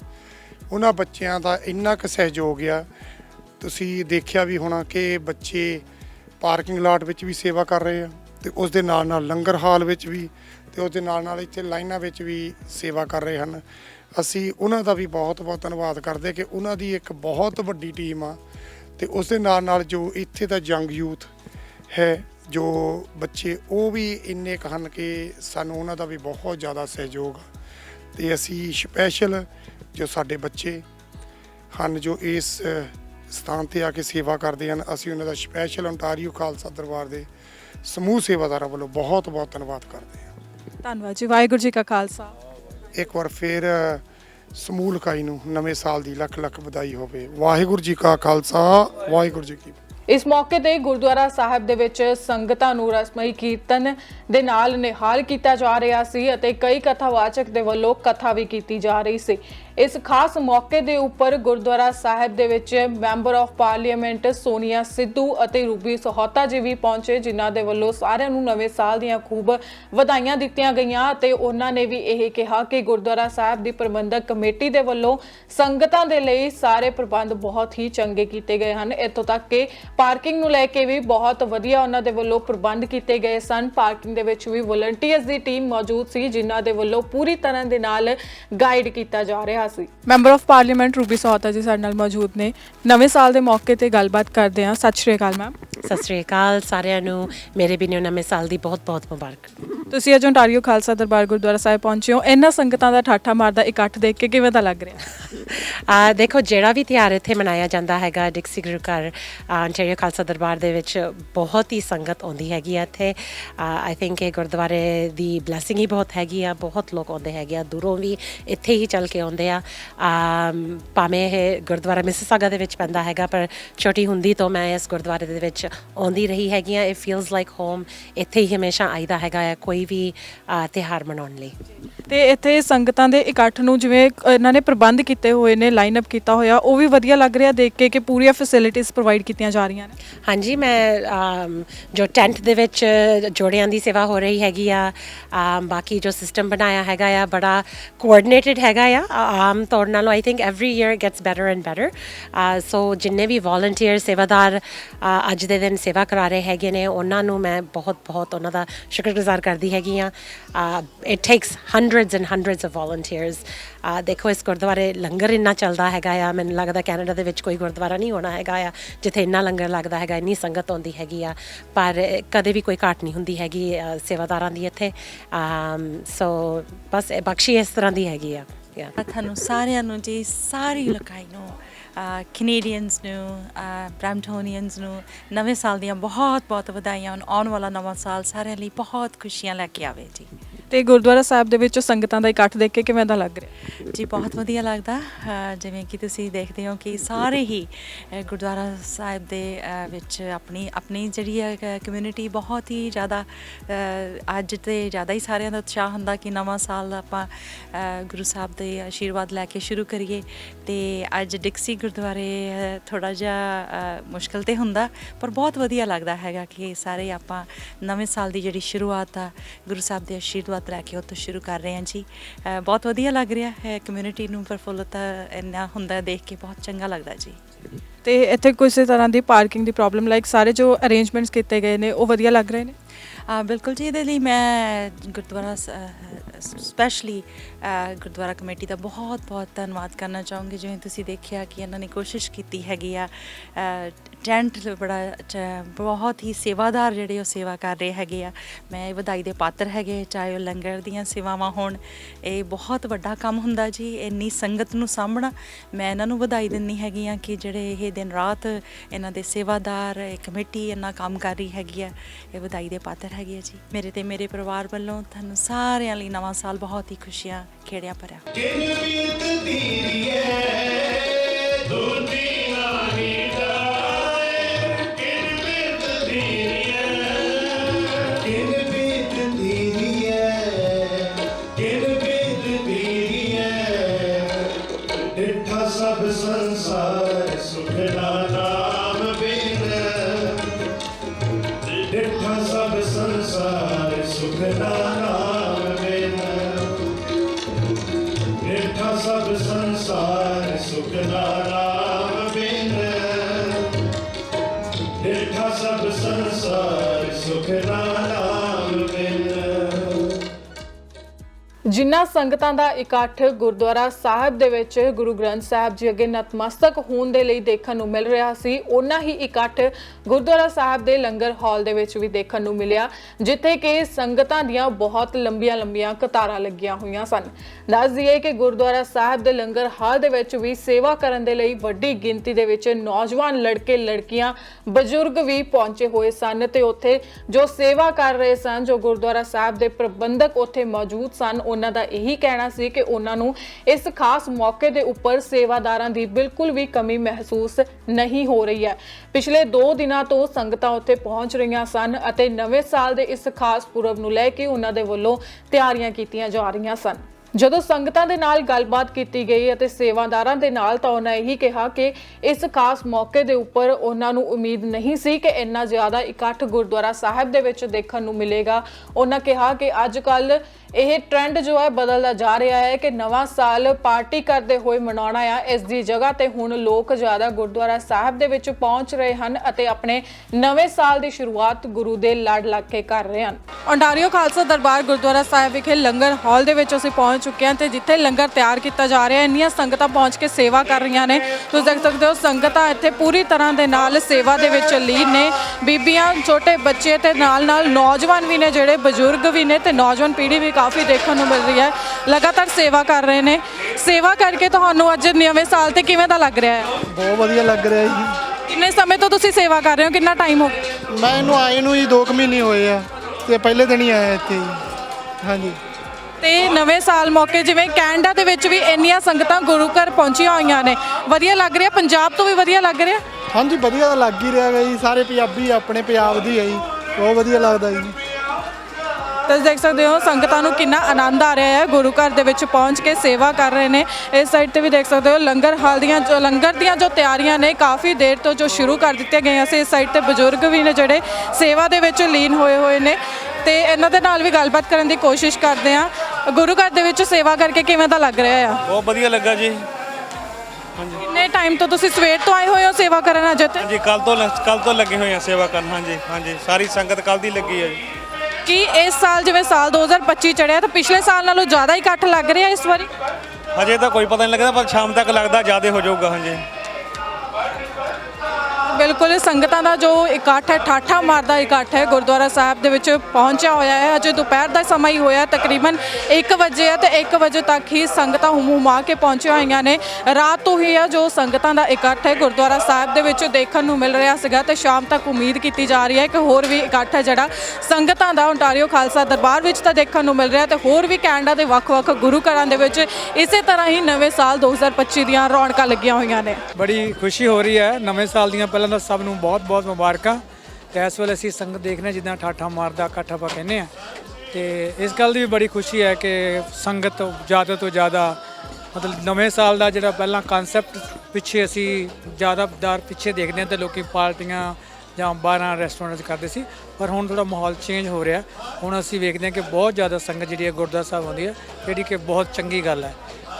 ਉਹਨਾਂ ਬੱਚਿਆਂ ਦਾ ਇੰਨਾ ਕੁ ਸਹਿਯੋਗ ਆ। ਤੁਸੀਂ ਦੇਖਿਆ ਵੀ ਹੋਣਾ ਕਿ ਬੱਚੇ ਪਾਰਕਿੰਗ ਲਾਟ ਵਿੱਚ ਵੀ ਸੇਵਾ ਕਰ ਰਹੇ ਆ ਤੇ ਉਸ ਦੇ ਨਾਲ ਨਾਲ ਲੰਗਰ ਹਾਲ ਵਿੱਚ ਵੀ ਤੇ ਉਸ ਦੇ ਨਾਲ ਨਾਲ ਇੱਥੇ ਲਾਈਨਾਂ ਵਿੱਚ ਵੀ ਸੇਵਾ ਕਰ ਰਹੇ ਹਨ। ਅਸੀਂ ਉਹਨਾਂ ਦਾ ਵੀ ਬਹੁਤ ਬਹੁਤ ਧੰਨਵਾਦ ਕਰਦੇ ਕਿ ਉਹਨਾਂ ਦੀ ਇੱਕ ਬਹੁਤ ਵੱਡੀ ਟੀਮ ਆ। ਤੇ ਉਸ ਦੇ ਨਾਲ ਨਾਲ ਜੋ ਇੱਥੇ ਦਾ ਯੰਗ ਯੂਥ ਹੈ ਜੋ ਬੱਚੇ ਉਹ ਵੀ ਇੰਨੇ ਹਨ ਕਿ ਸਾਨੂੰ ਉਹਨਾਂ ਦਾ ਵੀ ਬਹੁਤ ਜ਼ਿਆਦਾ ਸਹਿਯੋਗ ਆ। ਤੇ ਅਸੀਂ ਸਪੈਸ਼ਲ ਜੋ ਸਾਡੇ ਬੱਚੇ ਹਨ ਜੋ ਇਸ ਸਥਾਨ ਤੇ ਆ ਕੇ ਸੇਵਾ ਕਰਦੇ ਹਨ ਅਸੀਂ ਉਹਨਾਂ ਦਾ ਸਪੈਸ਼ਲ ਓਂਟਾਰੀਓ ਖਾਲਸਾ ਦਰਬਾਰ ਦੇ ਸਮੂਹ ਸੇਵਾਦਾਰਾਂ ਵੱਲੋਂ ਬਹੁਤ ਬਹੁਤ ਧੰਨਵਾਦ ਕਰਦੇ ਹਾਂ। ਧੰਨਵਾਦ ਜੀ ਵਾਹਿਗੁਰੂ ਜੀ ਕਾ ਖਾਲਸਾ। ਇੱਕ ਵਾਰ ਫੇਰ ਸਮੂਹ ਇਕਾਈ ਨੂੰ ਨਵੇਂ ਸਾਲ ਦੀ ਲੱਖ ਲੱਖ ਵਧਾਈ ਹੋਵੇ। ਵਾਹਿਗੁਰੂ ਜੀ ਕਾ ਖਾਲਸਾ, ਵਾਹਿਗੁਰੂ ਜੀ ਕੀ ਇਸ ਮੌਕੇ ਤੇ ਗੁਰਦੁਆਰਾ ਸਾਹਿਬ ਦੇ ਵਿੱਚ ਸੰਗਤਾਂ ਨੂੰ ਰਸਮਈ ਕੀਰਤਨ ਦੇ ਨਾਲ ਨਿਹਾਲ ਕੀਤਾ ਜਾ ਰਿਹਾ ਸੀ ਅਤੇ ਕਈ ਕਥਾਵਾਚਕ ਦੇ ਵੱਲੋਂ ਕਥਾ ਵੀ ਕੀਤੀ ਜਾ ਰਹੀ ਸੀ। ਇਸ ਖਾਸ ਮੌਕੇ ਦੇ ਉੱਪਰ ਗੁਰਦੁਆਰਾ ਸਾਹਿਬ ਦੇ ਵਿੱਚ member of parliament Sonia Sidhu ਅਤੇ ਰੂਬੀ ਸਹੋਤਾ ਜੀ ਵੀ ਪਹੁੰਚੇ, ਜਿਨ੍ਹਾਂ ਦੇ ਵੱਲੋਂ ਸਾਰਿਆਂ ਨੂੰ ਨਵੇਂ ਸਾਲ ਦੀਆਂ ਖੂਬ ਵਧਾਈਆਂ ਦਿੱਤੀਆਂ ਗਈਆਂ ਅਤੇ ਉਹਨਾਂ ਨੇ ਵੀ ਇਹ ਕਿਹਾ ਕਿ ਗੁਰਦੁਆਰਾ ਸਾਹਿਬ ਦੀ ਪ੍ਰਬੰਧਕ ਕਮੇਟੀ ਦੇ ਵੱਲੋਂ ਸੰਗਤਾਂ ਦੇ ਲਈ ਸਾਰੇ ਪ੍ਰਬੰਧ ਬਹੁਤ ਹੀ ਚੰਗੇ ਕੀਤੇ ਗਏ ਹਨ। ਇੱਥੋਂ ਤੱਕ ਕਿ ਪਾਰਕਿੰਗ ਨੂੰ ਲੈ ਕੇ ਵੀ ਬਹੁਤ ਵਧੀਆ ਉਹਨਾਂ ਦੇ ਵੱਲੋਂ ਪ੍ਰਬੰਧ ਕੀਤੇ ਗਏ ਸਨ। ਪਾਰਕਿੰਗ ਦੇ ਵਿੱਚ ਵੀ ਵੋਲੰਟੀਅਰਸ ਦੀ ਟੀਮ ਮੌਜੂਦ ਸੀ, ਜਿਨ੍ਹਾਂ ਦੇ ਵੱਲੋਂ ਪੂਰੀ ਤਰ੍ਹਾਂ ਦੇ ਨਾਲ ਗਾਈਡ ਕੀਤਾ ਜਾ ਰਿਹਾ ਸੀ member of parliament Ruby Sahota ji ਸਾਡੇ ਨਾਲ ਮੌਜੂਦ ਨੇ। ਨਵੇਂ ਸਾਲ ਦੇ ਮੌਕੇ ਤੇ ਗੱਲਬਾਤ ਕਰਦੇ ਹਾਂ। ਸਤਿ ਸ਼੍ਰੀ ਅਕਾਲ ਮੈਮ ਸਤਿ ਸ਼੍ਰੀ ਅਕਾਲ ਸਾਰਿਆਂ ਨੂੰ। ਮੇਰੇ ਬਿਨੋ ਨਵੇਂ ਸਾਲ ਦੀ ਬਹੁਤ ਬਹੁਤ ਮੁਬਾਰਕ। ਤੁਸੀਂ ਅੱਜ ਓਂਟਾਰੀਓ ਖਾਲਸਾ ਦਰਬਾਰ ਗੁਰਦੁਆਰਾ ਸਾਹਿਬ ਪਹੁੰਚੇ ਹੋ। ਇਹਨਾਂ ਸੰਗਤਾਂ ਦਾ ਠਾਠਾ ਮਾਰਦਾ ਇਕੱਠ ਦੇਖ ਕੇ ਕਿਵੇਂ ਦਾ ਲੱਗ ਰਿਹਾ? ਆ ਦੇਖੋ ਜਿਹੜਾ ਵੀ ਤਿਉਹਾਰ ਇੱਥੇ ਮਨਾਇਆ ਜਾਂਦਾ ਹੈਗਾ ਡਿਕਸੀ ਗੁਰੂ ਘਰ ਅੰਟਾਰੀਓ ਖਾਲਸਾ ਦਰਬਾਰ ਦੇ ਵਿੱਚ ਬਹੁਤ ਹੀ ਸੰਗਤ ਆਉਂਦੀ ਹੈਗੀ ਆ ਇੱਥੇ। ਆਈ ਥਿੰਕ ਇਹ ਗੁਰਦੁਆਰੇ ਦੀ ਬਲੇਸਿੰਗ ਹੀ ਬਹੁਤ ਹੈਗੀ ਆ। ਬਹੁਤ ਲੋਕ ਆਉਂਦੇ ਹੈਗੇ ਆ। ਦੂਰੋਂ ਵੀ ਇੱਥੇ ਹੀ ਚੱਲ ਕੇ ਆਉਂਦੇ ਆ। ਆਮ, ਭਾਵੇਂ ਇਹ ਗੁਰਦੁਆਰਾ ਮਿਸਿਸਾਗਾ ਦੇ ਵਿੱਚ ਪੈਂਦਾ ਹੈਗਾ ਪਰ ਛੋਟੀ ਹੁੰਦੀ ਤੋਂ ਮੈਂ ਇਸ ਗੁਰਦੁਆਰੇ ਦੇ ਵਿੱਚ ਆਉਂਦੀ ਰਹੀ ਹੈਗੀ ਆ ਇਟ ਫੀਲਸ ਲਾਈਕ ਹੋਮ ਇੱਥੇ ਹੀ ਹਮੇਸ਼ਾ ਆਈਦਾ ਹੈਗਾ ਆ ਕੋਈ ਵੀ ਆ, ਤਿਉਹਾਰ ਮਨਾਉਣ ਲਈ। ਤੇ ਇੱਥੇ ਸੰਗਤਾਂ ਦੇ ਇਕੱਠ ਨੂੰ ਜਿਵੇਂ ਇਹਨਾਂ ਨੇ ਪ੍ਰਬੰਧ ਕੀਤੇ ਹੋਏ ਨੇ ਲਾਈਨ ਅਪ ਕੀਤਾ ਹੋਇਆ ਉਹ ਵੀ ਵਧੀਆ ਲੱਗ ਰਿਹਾ ਦੇਖ ਕੇ ਕਿ ਪੂਰੀਆਂ ਫੈਸਿਲਿਟੀਆਂ ਪ੍ਰੋਵਾਈਡ ਕੀਤੀਆਂ ਜਾ ਰਹੀਆਂ ਨੇ। ਹਾਂਜੀ ਮੈਂ ਜੋ ਟੈਂਟ ਦੇ ਵਿੱਚ ਜੋੜਿਆਂ ਦੀ ਸੇਵਾ ਹੋ ਰਹੀ ਹੈਗੀ ਆ ਬਾਕੀ ਜੋ ਸਿਸਟਮ ਬਣਾਇਆ ਹੈਗਾ ਆ ਬੜਾ ਕੋਆਰਡੀਨੇਟਡ ਹੈਗਾ ਆ ਆ- ਆਮ ਤੌਰ ਨਾਲੋਂ I think every year gets better and better so ਜਿੰਨੇ ਵੀ ਵੋਲੰਟੀਅਰ ਸੇਵਾਦਾਰ ਅੱਜ ਦੇ ਦਿਨ ਸੇਵਾ ਕਰਾ ਰਹੇ ਹੈਗੇ ਨੇ ਉਹਨਾਂ ਨੂੰ ਮੈਂ ਬਹੁਤ ਬਹੁਤ ਉਹਨਾਂ ਦਾ ਸ਼ੁਕਰਗੁਜ਼ਾਰ ਕਰਦੀ ਹੈਗੀ ਆ it takes hundreds and hundreds of volunteers ਦੇਖੋ ਇਸ ਗੁਰਦੁਆਰੇ ਲੰਗਰ ਇੰਨਾ ਚੱਲਦਾ ਹੈਗਾ ਆ ਮੈਨੂੰ ਲੱਗਦਾ ਕੈਨੇਡਾ ਦੇ ਵਿੱਚ ਕੋਈ ਗੁਰਦੁਆਰਾ ਨਹੀਂ ਹੋਣਾ ਹੈਗਾ ਆ ਜਿੱਥੇ ਇੰਨਾ ਲੰਗਰ ਲੱਗਦਾ ਹੈਗਾ ਇੰਨੀ ਸੰਗਤ ਆਉਂਦੀ ਹੈਗੀ ਆ ਪਰ ਕਦੇ ਵੀ ਕੋਈ ਘਾਟ ਨਹੀਂ ਹੁੰਦੀ ਹੈਗੀ ਸੇਵਾਦਾਰਾਂ ਦੀ ਇੱਥੇ ਸੋ ਬਸ ਬਖਸ਼ੀ ਇਸ ਤਰ੍ਹਾਂ ਦੀ ਹੈਗੀ ਆ Yeah. ਤੁਹਾਨੂੰ ਸਾਰਿਆਂ ਨੂੰ ਜੀ ਸਾਰੀ ਲੋਕਾਂ ਨੂੰ ਕੈਨੇਡੀਅਨਸ ਨੂੰ ਬ੍ਰੈਂਟੋਨੀਅਨਸ ਨੂੰ ਨਵੇਂ ਸਾਲ ਦੀਆਂ ਬਹੁਤ ਬਹੁਤ ਵਧਾਈਆਂ ਹੋਣ। ਆਉਣ ਵਾਲਾ ਨਵਾਂ ਸਾਲ ਸਾਰਿਆਂ ਲਈ ਬਹੁਤ ਖੁਸ਼ੀਆਂ ਲੈ ਕੇ ਆਵੇ ਜੀ ਤੇ ਗੁਰਦੁਆਰਾ ਸਾਹਿਬ ਦੇ ਵਿੱਚ ਸੰਗਤਾਂ ਦਾ ਇਕੱਠ ਦੇਖ ਕੇ ਕਿਵੇਂ ਦਾ ਲੱਗ ਰਿਹਾ? ਜੀ ਬਹੁਤ ਵਧੀਆ ਲੱਗਦਾ ਜਿਵੇਂ ਕਿ ਤੁਸੀਂ ਦੇਖਦੇ ਹੋ ਕਿ ਸਾਰੇ ਹੀ ਗੁਰਦੁਆਰਾ ਸਾਹਿਬ ਦੇ ਵਿੱਚ ਆਪਣੀ ਆਪਣੀ ਜਿਹੜੀ ਹੈ ਕਮਿਊਨਿਟੀ ਬਹੁਤ ਹੀ ਜ਼ਿਆਦਾ ਅੱਜ ਤੇ ਜ਼ਿਆਦਾ ਹੀ ਸਾਰਿਆਂ ਦਾ ਉਤਸ਼ਾਹ ਹੁੰਦਾ ਕਿ ਨਵਾਂ ਸਾਲ ਆਪਾਂ ਗੁਰੂ ਸਾਹਿਬ ਦੇ ਆਸ਼ੀਰਵਾਦ ਲੈ ਕੇ ਸ਼ੁਰੂ ਕਰੀਏ। ਤੇ ਅੱਜ ਡਿਕਸੀ ਗੁਰਦੁਆਰੇ ਥੋੜਾ ਜਿਹਾ ਅ, ਮੁਸ਼ਕਲ ਤੇ ਹੁੰਦਾ ਪਰ ਬਹੁਤ ਵਧੀਆ ਲੱਗਦਾ ਹੈਗਾ ਕਿ ਸਾਰੇ ਆਪਾਂ ਨਵੇਂ ਸਾਲ ਦੀ ਜਿਹੜੀ ਸ਼ੁਰੂਆਤ ਆ ਗੁਰੂ ਸਾਹਿਬ ਦੇ ਆਸ਼ੀਰਵਾਦ ਲੈ ਕੇ ਉਹ ਤੋਂ ਸ਼ੁਰੂ ਕਰ ਰਹੇ ਹਾਂ ਜੀ। ਬਹੁਤ ਵਧੀਆ ਲੱਗ ਰਿਹਾ ਹੈ ਕਮਿਊਨਿਟੀ ਨੂੰ ਪ੍ਰਫੁੱਲਤਾ ਇੰਨਾ ਹੁੰਦਾ ਦੇਖ ਕੇ ਬਹੁਤ ਚੰਗਾ ਲੱਗਦਾ ਜੀ। ਤੇ ਇੱਥੇ ਕਿਸੇ ਤਰ੍ਹਾਂ ਦੀ ਪਾਰਕਿੰਗ ਦੀ ਪ੍ਰੋਬਲਮ ਲਾਈਕ ਸਾਰੇ ਜੋ ਅਰੇਂਜਮੈਂਟਸ ਕੀਤੇ ਗਏ ਨੇ ਉਹ ਵਧੀਆ ਲੱਗ ਰਹੇ ਨੇ? ਅ, ਬਿਲਕੁਲ ਜੀ ਇਹਦੇ ਲਈ ਮੈਂ ਗੁਰਦੁਆਰਾ ਸਪੈਸ਼ਲੀ ਗੁਰਦੁਆਰਾ ਕਮੇਟੀ ਦਾ ਬਹੁਤ ਬਹੁਤ ਧੰਨਵਾਦ ਕਰਨਾ ਚਾਹੂੰਗੀ। ਜਿਵੇਂ ਤੁਸੀਂ ਦੇਖਿਆ ਕਿ ਇਹਨਾਂ ਨੇ ਕੋਸ਼ਿਸ਼ ਕੀਤੀ ਹੈਗੀ ਆ ਜੈਂਟ ਬੜਾ ਚ- ਬਹੁਤ ਹੀ ਸੇਵਾਦਾਰ ਜਿਹੜੇ ਉਹ ਸੇਵਾ ਕਰ ਰਹੇ ਹੈਗੇ ਆ। ਮੈਂ ਇਹ ਵਧਾਈ ਦੇ ਪਾਤਰ ਹੈਗੇ, ਚਾਹੇ ਉਹ ਲੰਗਰ ਦੀਆਂ ਸੇਵਾਵਾਂ ਹੋਣ, ਇਹ ਬਹੁਤ ਵੱਡਾ ਕੰਮ ਹੁੰਦਾ ਜੀ, ਇੰਨੀ ਸੰਗਤ ਨੂੰ ਸਾਂਭਣਾ। ਮੈਂ ਇਹਨਾਂ ਨੂੰ ਵਧਾਈ ਦਿੰਨੀ ਹੈਗੀ ਆ ਕਿ ਜਿਹੜੇ ਇਹ ਦਿਨ ਰਾਤ ਇਹਨਾਂ ਦੇ ਸੇਵਾਦਾਰ, ਇਹ ਕਮੇਟੀ ਇੰਨਾ ਕੰਮ ਕਰ ਰਹੀ ਹੈਗੀ ਆ, ਇਹ ਵਧਾਈ ਦੇ ਪਾਤਰ ਹੈਗੇ ਆ ਜੀ। ਮੇਰੇ ਤੇ ਮੇਰੇ ਪਰਿਵਾਰ ਵੱਲੋਂ ਤੁਹਾਨੂੰ ਸਾਰਿਆਂ ਲਈ ਨਵਾਂ ਸਾਲ ਬਹੁਤ ਹੀ ਖੁਸ਼ੀਆਂ, ਖੇੜਿਆਂ ਭਰਿਆ। ਕਿਨ ਬੀਤ ਧੀਰੀਏ ਦੂਜੀ ਸਭ ਸੰਸਾਰ ਸੁਖ ਦਾ ਨਾਮ ਬਿਨ ਮਿੱਠਾ ਸਭ ਸੰਸਾਰ ਸੁਖ ਦਾ ਜਿਨ੍ਹਾਂ ਸੰਗਤਾਂ ਦਾ ਇਕੱਠ ਗੁਰਦੁਆਰਾ ਸਾਹਿਬ ਦੇ ਵਿੱਚ ਗੁਰੂ ਗ੍ਰੰਥ ਸਾਹਿਬ ਜੀ ਅੱਗੇ ਨਤਮਸਤਕ ਹੋਣ ਦੇ ਲਈ ਦੇਖਣ ਨੂੰ ਮਿਲ ਰਿਹਾ ਸੀ ਉਹਨਾਂ ਹੀ ਇਕੱਠ ਗੁਰਦੁਆਰਾ ਸਾਹਿਬ ਦੇ ਲੰਗਰ ਹਾਲ ਦੇ ਵਿੱਚ ਵੀ ਦੇਖਣ ਨੂੰ ਮਿਲਿਆ, ਜਿੱਥੇ ਕਿ ਸੰਗਤਾਂ ਦੀਆਂ ਬਹੁਤ ਲੰਬੀਆਂ-ਲੰਬੀਆਂ ਕਤਾਰਾਂ ਲੱਗੀਆਂ ਹੋਈਆਂ ਸਨ। ਦੱਸ ਦਈਏ ਕਿ ਗੁਰਦੁਆਰਾ ਸਾਹਿਬ ਦੇ ਲੰਗਰ ਹਾਲ ਦੇ ਵਿੱਚ ਵੀ ਸੇਵਾ ਕਰਨ ਦੇ ਲਈ ਵੱਡੀ ਗਿਣਤੀ ਦੇ ਵਿੱਚ ਨੌਜਵਾਨ ਲੜਕੇ, ਲੜਕੀਆਂ, ਬਜ਼ੁਰਗ ਵੀ ਪਹੁੰਚੇ ਹੋਏ ਸਨ ਤੇ ਉੱਥੇ ਜੋ ਸੇਵਾ ਕਰ ਰਹੇ ਸਨ, ਜੋ ਗੁਰਦੁਆਰਾ ਸਾਹਿਬ ਦੇ ਪ੍ਰਬੰਧਕ ਉੱਥੇ ਮੌਜੂਦ ਸਨ, ਉਹਨਾਂ ਦਾ ਇਹੀ ਕਹਿਣਾ ਸੀ ਕਿ ਉਹਨਾਂ ਨੂੰ ਇਸ ਖਾਸ ਮੌਕੇ ਦੇ ਉੱਪਰ ਸੇਵਾਦਾਰਾਂ ਦੀ ਬਿਲਕੁਲ ਵੀ ਕਮੀ ਮਹਿਸੂਸ ਨਹੀਂ ਹੋ ਰਹੀ ਹੈ। ਪਿਛਲੇ 2 ਦਿਨਾਂ ਤੋਂ ਸੰਗਤਾਂ ਉੱਥੇ ਪਹੁੰਚ ਰਹੀਆਂ ਸਨ ਅਤੇ ਨਵੇਂ ਸਾਲ ਦੇ ਇਸ ਖਾਸ ਪੁਰਬ ਨੂੰ ਲੈ ਕੇ ਉਹਨਾਂ ਦੇ ਵੱਲੋਂ ਤਿਆਰੀਆਂ ਕੀਤੀਆਂ ਜਾ ਰਹੀਆਂ ਸਨ। ਜਦੋਂ ਸੰਗਤਾਂ ਦੇ ਨਾਲ ਗੱਲਬਾਤ ਕੀਤੀ ਗਈ ਅਤੇ ਸੇਵਾਦਾਰਾਂ ਦੇ ਨਾਲ ਤਾਂ ਉਹਨਾਂ ਇਹੀ ਕਿਹਾ ਕਿ ਇਸ ਖਾਸ ਮੌਕੇ ਦੇ ਉੱਪਰ ਉਹਨਾਂ ਨੂੰ ਉਮੀਦ ਨਹੀਂ ਸੀ ਕਿ ਇੰਨਾ ਜ਼ਿਆਦਾ ਇਕੱਠ ਗੁਰਦੁਆਰਾ ਸਾਹਿਬ ਦੇ ਵਿੱਚ ਦੇਖਣ ਨੂੰ ਮਿਲੇਗਾ। ਉਹਨਾਂ ਕਿਹਾ ਕਿ ਅੱਜ ਕੱਲ ਇਹ ਟ੍ਰੈਂਡ ਜੋ ਹੈ ਬਦਲਦਾ ਜਾ ਰਿਹਾ ਹੈ ਕਿ ਨਵਾਂ ਸਾਲ ਪਾਰਟੀ ਕਰਦੇ ਹੋਏ ਮਨਾਉਣਾ ਆ। ਇਸ ਦੀ ਜਗ੍ਹਾ ਤੇ ਹੁਣ ਲੋਕ ਜ਼ਿਆਦਾ ਗੁਰਦੁਆਰਾ ਸਾਹਿਬ ਦੇ ਵਿੱਚ ਪਹੁੰਚ ਰਹੇ ਹਨ ਅਤੇ ਆਪਣੇ ਨਵੇਂ ਸਾਲ ਦੀ ਸ਼ੁਰੂਆਤ ਗੁਰੂ ਦੇ ਲੜ ਲੱਗ ਕੇ ਕਰ ਰਹੇ ਹਨ। ਓਂਟਾਰੀਓ ਖਾਲਸਾ ਦਰਬਾਰ ਗੁਰਦੁਆਰਾ ਸਾਹਿਬ ਵਿਖੇ ਲੰਗਰ ਹਾਲ ਦੇ ਵਿੱਚ ਅਸੀਂ ਪਹੁੰਚ ਚੁੱਕੇ ਹਾਂ ਤੇ ਜਿੱਥੇ ਲੰਗਰ ਤਿਆਰ ਕੀਤਾ ਜਾ ਰਿਹਾ ਹੈ ਇੰਨੀਆਂ ਸੰਗਤਾਂ ਪਹੁੰਚ ਕੇ ਸੇਵਾ ਕਰ ਰਹੀਆਂ ਨੇ। ਤੁਸੀਂ ਦੇਖ ਸਕਦੇ ਹੋ ਸੰਗਤਾਂ ਇੱਥੇ ਪੂਰੀ ਤਰ੍ਹਾਂ ਦੇ ਨਾਲ ਸੇਵਾ ਦੇ ਵਿੱਚ ਲੀਨ ਨੇ। ਬੀਬੀਆਂ ਛੋਟੇ ਬੱਚੇ ਤੇ ਨਾਲ ਨਾਲ ਨੌਜਵਾਨ ਵੀ ਨੇ ਜਿਹੜੇ ਬਜ਼ੁਰਗ ਵੀ ਨੇ ਤੇ ਨੌਜਵਾਨ ਪੀੜ੍ਹੀ ਵੀ ਕਾਫੀ ਦੇਖਣ ਨੂੰ ਮਿਲ ਰਹੀ ਹੈ। ਲਗਾਤਾਰ ਸੇਵਾ ਕਰ ਰਹੇ ਨੇ। ਸੇਵਾ ਕਰਕੇ ਤੁਹਾਨੂੰ ਅੱਜ ਨਵੇਂ ਸਾਲ ਤੇ ਕਿਵੇਂ ਦਾ ਲੱਗ ਰਿਹਾ ਹੈ? ਬਹੁਤ ਵਧੀਆ ਲੱਗ ਰਿਹਾ ਜੀ। ਕਿੰਨੇ ਸਮੇਂ ਤੋਂ ਤੁਸੀਂ ਸੇਵਾ ਕਰ ਰਹੇ ਹੋ? ਕਿੰਨਾ ਟਾਈਮ ਹੋ ਗਿਆ? ਮੈਂ ਇਹਨੂੰ ਆਏ ਨੂੰ ਜੀ 2 ਮਹੀਨੇ ਹੋਏ ਆ ਤੇ ਪਹਿਲੇ ਦਿਨ ਹੀ ਆਇਆ ਇੱਥੇ ਜੀ। ਹਾਂਜੀ। ਤੇ ਨਵੇਂ ਸਾਲ ਮੌਕੇ ਜਿਵੇਂ ਕੈਨੇਡਾ ਦੇ ਵਿੱਚ ਵੀ ਇੰਨੀਆਂ ਸੰਗਤਾਂ ਗੁਰੂ ਘਰ ਪਹੁੰਚੀਆਂ ਹੋਈਆਂ ਨੇ। ਵਧੀਆ ਲੱਗ ਰਿਹਾ? ਪੰਜਾਬ ਤੋਂ ਵੀ ਵਧੀਆ ਲੱਗ ਰਿਹਾ? ਹਾਂਜੀ ਵਧੀਆ ਤਾਂ ਲੱਗ ਹੀ ਰਿਹਾ ਗਾ ਜੀ। ਸਾਰੇ ਪੰਜਾਬੀ ਆਪਣੇ ਪੰਜਾਬ ਦੀ ਹੈ ਜੀ। ਬਹੁਤ ਵਧੀਆ ਲੱਗਦਾ ਜੀ। ਤੁਸੀਂ ਦੇਖ ਸਕਦੇ ਹੋ ਸੰਗਤਾਂ ਨੂੰ ਕਿੰਨਾ ਆਨੰਦ ਆ ਰਿਹਾ ਹੈ। ਗੁਰੂ ਘਰ ਦੇ ਵਿੱਚ ਪਹੁੰਚ ਕੇ ਸੇਵਾ ਕਰ ਰਹੇ ਨੇ। ਇਸ ਸਾਈਡ ਤੇ ਵੀ ਦੇਖ ਸਕਦੇ ਹੋ ਲੰਗਰ ਹਾਲ ਦੀਆਂ ਜੋ ਲੰਗਰ ਦੀਆਂ ਜੋ ਤਿਆਰੀਆਂ ਨੇ ਕਾਫੀ ਦੇਰ ਤੋਂ ਜੋ ਸ਼ੁਰੂ ਕਰ ਦਿੱਤੀਆਂ ਗਈਆਂ ਸੀ। ਇਸ ਸਾਈਡ ਤੇ ਬਜ਼ੁਰਗ ਵੀ ਨੇ ਜਿਹੜੇ ਸੇਵਾ ਦੇ ਵਿੱਚ ਲੀਨ ਹੋਏ ਹੋਏ ਨੇ। ਤੇ ਇਹਨਾਂ ਦੇ ਨਾਲ ਵੀ ਗੱਲਬਾਤ ਕਰਨ ਦੀ ਕੋਸ਼ਿਸ਼ ਕਰਦੇ ਆ ਗੁਰੂ ਘਰ ਦੇ ਵਿੱਚ ਸੇਵਾ ਕਰਕੇ ਕਿਵੇਂ ਦਾ ਲੱਗ ਰਿਹਾ ਆ? ਬਹੁਤ ਵਧੀਆ ਲੱਗਾ ਜੀ। ਕਿੰਨੇ ਟਾਈਮ ਤੋਂ ਤੁਸੀਂ ਸਵੇਰ ਤੋਂ ਆਏ ਹੋਏ ਹੋ ਸੇਵਾ ਕਰਨ ਅੱਜ ਇੱਥੇ ਹਾਂਜੀ ਕੱਲ ਤੋਂ ਕੱਲ ਤੋਂ ਲੱਗੇ ਹੋਏ ਆ ਸੇਵਾ ਕਰਨ ਹਾਂਜੀ ਹਾਂਜੀ ਸਾਰੀ ਸੰਗਤ ਕੱਲ ਦੀ ਲੱਗੀ ਹੈ ਜੀ। ਕੀ ਇਸ ਸਾਲ ਜਿਵੇਂ ਸਾਲ 2025 ਚੜਿਆ ਤਾਂ ਪਿਛਲੇ ਸਾਲ ਨਾਲੋਂ ਜ਼ਿਆਦਾ ਇਕੱਠ ਲੱਗ ਰਿਹਾ ਇਸ ਵਾਰੀ? ਹਜੇ ਤਾਂ ਕੋਈ ਪਤਾ ਨਹੀਂ ਲੱਗਦਾ ਪਰ ਸ਼ਾਮ ਤੱਕ ਲੱਗਦਾ ਜ਼ਿਆਦਾ ਹੋ ਜਾਊਗਾ ਹਾਂਜੀ। ਬਿਲਕੁਲ, ਸੰਗਤਾਂ ਦਾ ਜੋ ਇਕੱਠ ਹੈ, ਠਾਠਾ ਮਾਰਦਾ ਇਕੱਠ ਹੈ, ਗੁਰਦੁਆਰਾ ਸਾਹਿਬ ਦੇ ਵਿੱਚ ਪਹੁੰਚਿਆ ਹੋਇਆ ਹੈ। ਅਜੇ ਦੁਪਹਿਰ ਦਾ ਸਮਾਂ ਹੀ ਹੋਇਆ ਤਕਰੀਬਨ 1 ਵਜੇ ਹੈ ਤੇ 1 ਵਜੇ ਤੱਕ ਹੀ ਸੰਗਤਾਂ ਹੁਮ ਹੁਮਾ ਕੇ ਪਹੁੰਚੀਆਂ ਹੋਈਆਂ ਨੇ। ਰਾਤ ਤੋਂ ਹੀ ਹੈ ਜੋ ਸੰਗਤਾਂ ਦਾ ਇਕੱਠ ਹੈ, ਗੁਰਦੁਆਰਾ ਸਾਹਿਬ ਦੇ ਵਿੱਚ ਦੇਖਣ ਨੂੰ ਮਿਲ ਰਿਹਾ ਸੀਗਾ ਤੇ ਸ਼ਾਮ ਤੱਕ ਉਮੀਦ ਕੀਤੀ ਜਾ ਰਹੀ ਹੈ ਕਿ ਹੋਰ ਵੀ ਇਕੱਠ ਹੈ ਜਿਹੜਾ ਸੰਗਤਾਂ ਦਾ ਓਨਟਾਰੀਓ ਖਾਲਸਾ ਦਰਬਾਰ ਵਿੱਚ ਤਾਂ ਦੇਖਣ ਨੂੰ ਮਿਲ ਰਿਹਾ ਤੇ ਹੋਰ ਵੀ ਕੈਨੇਡਾ ਦੇ ਵੱਖ-ਵੱਖ ਗੁਰੂ ਘਰਾਂ ਦੇ ਵਿੱਚ ਇਸੇ ਤਰ੍ਹਾਂ ਹੀ ਨਵੇਂ ਸਾਲ 2025 ਦੀਆਂ ਰੌਣਕਾਂ ਲੱਗੀਆਂ ਹੋਈਆਂ ਨੇ। ਬੜੀ ਖੁਸ਼ੀ ਹੋ ਰਹੀ ਹੈ, ਨਵੇਂ ਸਾਲ ਦੀਆਂ ਪਹਿਲਾਂ ਤਾਂ ਸਭ ਨੂੰ ਬਹੁਤ-ਬਹੁਤ ਮੁਬਾਰਕਾਂ ਤੇ ਇਸ ਵੇਲੇ ਅਸੀਂ ਸੰਗਤ ਦੇਖ ਹਾਂ ਜਿੱਦਾਂ ਠਾਠਾ ਮਾਰਦਾ, ਇਕੱਠ ਆਪਾਂ ਕਹਿੰਦੇ ਆ ਤੇ ਇਸ ਗੱਲ ਦੀ ਵੀ ਬੜੀ ਖੁਸ਼ੀ ਹੈ ਕਿ ਸੰਗਤ ਜ਼ਿਆਦਾ ਤੋਂ ਜ਼ਿਆਦਾ, ਮਤਲਬ ਨਵੇਂ ਸਾਲ ਦਾ ਜਿਹੜਾ ਪਹਿਲਾਂ ਕਨਸੈਪਟ ਪਿੱਛੇ ਅਸੀਂ ਜ਼ਿਆਦਾਦਾਰ ਪਿੱਛੇ ਦੇਖਦੇ ਹਾਂ ਤੇ ਲੋਕੀ ਪਾਰਟੀਆਂ ਜਾਂ ਬਾਰਾਂ ਰੈਸਟੋਰੈਂਟਸ ਕਰਦੇ ਸੀ, ਪਰ ਹੁਣ ਥੋੜਾ ਮਾਹੌਲ ਚੇਂਜ ਹੋ ਰਿਹਾ। ਹੁਣ ਅਸੀਂ ਵੇਖਦੇ ਹਾਂ ਕਿ ਬਹੁਤ ਜ਼ਿਆਦਾ ਸੰਗਤ ਜਿਹੜੀ ਹੈ ਗੁਰਦੁਆਰਾ ਸਾਹਿਬ ਆਉਂਦੀ ਹੈ, ਜਿਹੜੀ ਕਿ ਬਹੁਤ ਚੰਗੀ ਗੱਲ ਹੈ।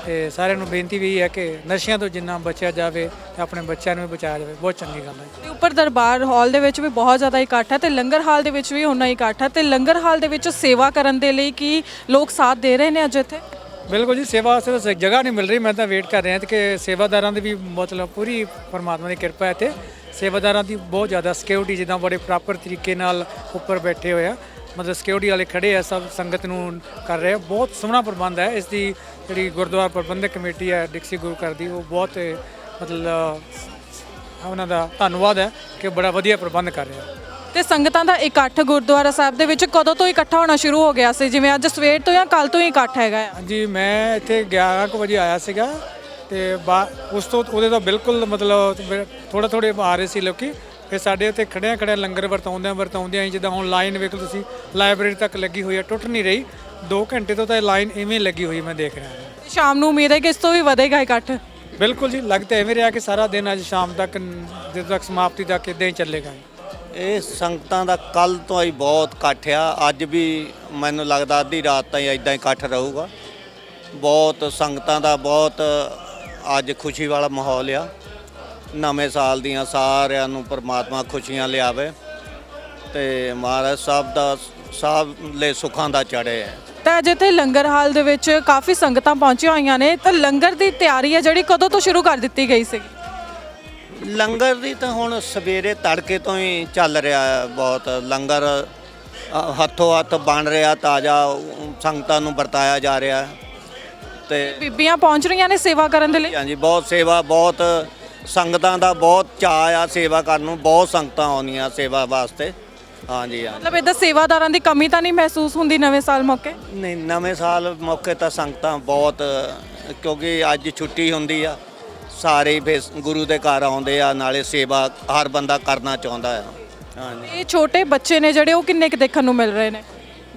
ਤੇ ਸਾਰਿਆਂ ਨੂੰ ਬੇਨਤੀ ਵੀ ਹੈ ਕਿ ਨਸ਼ਿਆਂ ਤੋਂ ਜਿੰਨਾ ਬਚਿਆ ਜਾਵੇ ਤੇ ਆਪਣੇ ਬੱਚਿਆਂ ਨੂੰ ਵੀ ਬਚਾਇਆ ਜਾਵੇ ਬਹੁਤ ਚੰਗੀ ਗੱਲ ਹੈ ਤੇ ਉੱਪਰ ਦਰਬਾਰ ਹਾਲ ਦੇ ਵਿੱਚ ਵੀ ਬਹੁਤ ਜ਼ਿਆਦਾ ਇਕੱਠ ਹੈ ਤੇ ਲੰਗਰ ਹਾਲ ਦੇ ਵਿੱਚ ਵੀ ਉਨਾ ਹੀ ਇਕੱਠ ਹੈ ਤੇ ਲੰਗਰ ਹਾਲ ਦੇ ਵਿੱਚ ਸੇਵਾ ਕਰਨ ਦੇ ਲਈ ਕੀ ਲੋਕ ਸਾਥ ਦੇ ਰਹੇ ਨੇ ਅੱਜ ਇੱਥੇ? ਬਿਲਕੁਲ ਜੀ ਸੇਵਾ ਵਾਸਤੇ ਤਾਂ ਜਗ੍ਹਾ ਨਹੀਂ ਮਿਲ ਰਹੀ ਮੈਂ ਤਾਂ ਵੇਟ ਕਰ ਰਿਹਾ ਕਿ ਸੇਵਾਦਾਰਾਂ ਦੀ ਵੀ ਮਤਲਬ ਪੂਰੀ ਪਰਮਾਤਮਾ ਦੀ ਕਿਰਪਾ ਹੈ ਤੇ ਸੇਵਾਦਾਰਾਂ ਦੀ ਬਹੁਤ ਜ਼ਿਆਦਾ ਸਿਕਿਉਰਿਟੀ ਜਿੱਦਾਂ ਬੜੇ ਪ੍ਰੋਪਰ ਤਰੀਕੇ ਨਾਲ ਉੱਪਰ ਬੈਠੇ ਹੋਏ ਆ। ਮਤਲਬ ਸਿਕਿਉਰਿਟੀ ਵਾਲੇ ਖੜੇ ਆ ਸਭ ਸੰਗਤ ਨੂੰ ਕਰ ਰਹੇ ਆ। ਬਹੁਤ ਸੋਹਣਾ ਪ੍ਰਬੰਧ ਹੈ ਇਸ ਦੀ ਜਿਹੜੀ ਗੁਰਦੁਆਰਾ ਪ੍ਰਬੰਧਕ ਕਮੇਟੀ ਹੈ ਡਿਕਸੀ ਗੁਰੂ ਘਰ ਦੀ ਉਹ ਬਹੁਤ ਮਤਲਬ ਉਹਨਾਂ ਦਾ ਧੰਨਵਾਦ ਹੈ ਕਿ ਬੜਾ ਵਧੀਆ ਪ੍ਰਬੰਧ ਕਰ ਰਿਹਾ। ਤੇ ਸੰਗਤਾਂ ਦਾ ਇਕੱਠ ਗੁਰਦੁਆਰਾ ਸਾਹਿਬ ਦੇ ਵਿੱਚ ਕਦੋਂ ਤੋਂ ਇਕੱਠਾ ਹੋਣਾ ਸ਼ੁਰੂ ਹੋ ਗਿਆ ਸੀ? ਜਿਵੇਂ ਅੱਜ ਸਵੇਰ ਤੋਂ ਜਾਂ ਕੱਲ ਤੋਂ ਹੀ ਇਕੱਠ ਹੈਗਾ ਆ ਹਾਂਜੀ ਮੈਂ ਇੱਥੇ 11 ਕੁ ਵਜੇ ਆਇਆ ਸੀਗਾ ਤੇ ਉਸ ਤੋਂ ਉਹਦੇ ਤੋਂ ਬਿਲਕੁਲ ਮਤਲਬ ਥੋੜਾ ਥੋੜੇ ਆ ਰਹੇ ਸੀ ਲੋਕੀ। ਫਿਰ ਸਾਡੇ ਉੱਤੇ ਖੜਿਆਂ ਖੜਿਆਂ ਲੰਗਰ ਵਰਤਾਉਂਦਿਆਂ ਵਰਤਾਉਂਦਿਆਂ ਜਿੱਦਾਂ ਹੁਣ ਲਾਈਨ ਵੇਖ ਤੁਸੀਂ ਲਾਇਬ੍ਰੇਰੀ ਤੱਕ ਲੱਗੀ ਹੋਈ ਹੈ ਟੁੱਟ ਨਹੀਂ ਰਹੀ। 2 ਘੰਟੇ ਤੋਂ ਤਾਂ ਇਹ ਲਾਈਨ ਇਵੇਂ ਲੱਗੀ ਹੋਈ ਮੈਂ ਦੇਖ ਰਿਹਾ ਹਾਂ। ਸ਼ਾਮ ਨੂੰ ਉਮੀਦ ਹੈ ਕਿ ਇਸ ਤੋਂ ਵੀ ਵਧੇਗਾ ਇਕੱਠ। ਬਿਲਕੁਲ ਜੀ ਲੱਗਦਾ ਐਵੇਂ ਰਿਹਾ ਕਿ ਸਾਰਾ ਦਿਨ ਅੱਜ ਸ਼ਾਮ ਤੱਕ ਜਦੋਂ ਤੱਕ ਸਮਾਪਤੀ ਤੱਕ ਇਦਾਂ ਹੀ ਚੱਲੇਗਾ। ਇਹ ਸੰਗਤਾਂ ਦਾ ਕੱਲ ਤੋਂ ਹੀ ਬਹੁਤ ਇਕੱਠ ਆ। ਅੱਜ ਵੀ ਮੈਨੂੰ ਲੱਗਦਾ ਅੱਧੀ ਰਾਤ ਤਾਈਂ ਇਦਾਂ ਹੀ ਇਕੱਠ ਰਹੂਗਾ। ਬਹੁਤ ਸੰਗਤਾਂ ਦਾ ਬਹੁਤ ਅੱਜ ਖੁਸ਼ੀ ਵਾਲਾ ਮਾਹੌਲ ਆ। ਨਵੇਂ ਸਾਲ ਦੀਆਂ ਸਾਰਿਆਂ ਨੂੰ ਪਰਮਾਤਮਾ ਖੁਸ਼ੀਆਂ ਲਿਆਵੇ ਤੇ ਮਹਾਰਾਜ ਸਾਹਿਬ ਦਾ ਸਭ ਲੈ ਸੁੱਖਾਂ ਦਾ ਚੜ੍ਹੇ ਹੈ ਤਾਂ ਅੱਜ ਇੱਥੇ ਲੰਗਰ ਹਾਲ ਦੇ ਵਿੱਚ ਕਾਫੀ ਸੰਗਤਾਂ ਪਹੁੰਚੀਆਂ ਹੋਈਆਂ ਨੇ ਤਾਂ ਲੰਗਰ ਦੀ ਤਿਆਰੀ ਹੈ ਜਿਹੜੀ ਕਦੋਂ ਤੋਂ ਸ਼ੁਰੂ ਕਰ ਦਿੱਤੀ ਗਈ ਸੀ? ਲੰਗਰ ਦੀ ਤਾਂ ਹੁਣ ਸਵੇਰੇ ਤੜਕੇ ਤੋਂ ਹੀ ਚੱਲ ਰਿਹਾ ਹੈ ਬਹੁਤ। ਲੰਗਰ ਹੱਥੋਂ ਹੱਥ ਬਣ ਰਿਹਾ ਤਾਜ਼ਾ ਸੰਗਤਾਂ ਨੂੰ ਵਰਤਾਇਆ ਜਾ ਰਿਹਾ ਹੈ। ਤੇ ਬੀਬੀਆਂ ਪਹੁੰਚ ਰਹੀਆਂ ਨੇ ਸੇਵਾ ਕਰਨ ਦੇ ਲਈ? ਹਾਂਜੀ ਬਹੁਤ ਸੇਵਾ ਬਹੁਤ ਸੰਗਤਾਂ ਦਾ ਬਹੁਤ ਚਾਅ ਆ ਸੇਵਾ ਕਰਨ ਨੂੰ ਬਹੁਤ ਸੰਗਤਾਂ ਆਉਂਦੀਆਂ ਸੇਵਾ ਵਾਸਤੇ। ਹਾਂਜੀ ਹਾਂਜੀ। ਮਤਲਬ ਇਹਦਾ ਸੇਵਾਦਾਰਾਂ ਦੀ ਕਮੀ ਤਾਂ ਨਹੀਂ ਮਹਿਸੂਸ ਹੁੰਦੀ ਨਵੇਂ ਸਾਲ ਮੌਕੇ? ਨਹੀਂ ਨਵੇਂ ਸਾਲ ਮੌਕੇ ਤਾਂ ਸੰਗਤਾਂ ਬਹੁਤ ਕਿਉਂਕਿ ਅੱਜ ਛੁੱਟੀ ਹੁੰਦੀ ਆ। ਸਾਰੇ ਹੀ ਫਿਰ ਗੁਰੂ ਦੇ ਘਰ ਆਉਂਦੇ ਆ ਨਾਲੇ ਸੇਵਾ ਹਰ ਬੰਦਾ ਕਰਨਾ ਚਾਹੁੰਦਾ ਆ। ਹਾਂਜੀ। ਇਹ ਛੋਟੇ ਬੱਚੇ ਨੇ ਜਿਹੜੇ ਉਹ ਕਿੰਨੇ ਕੁ ਦੇਖਣ ਨੂੰ ਮਿਲ ਰਹੇ ਨੇ?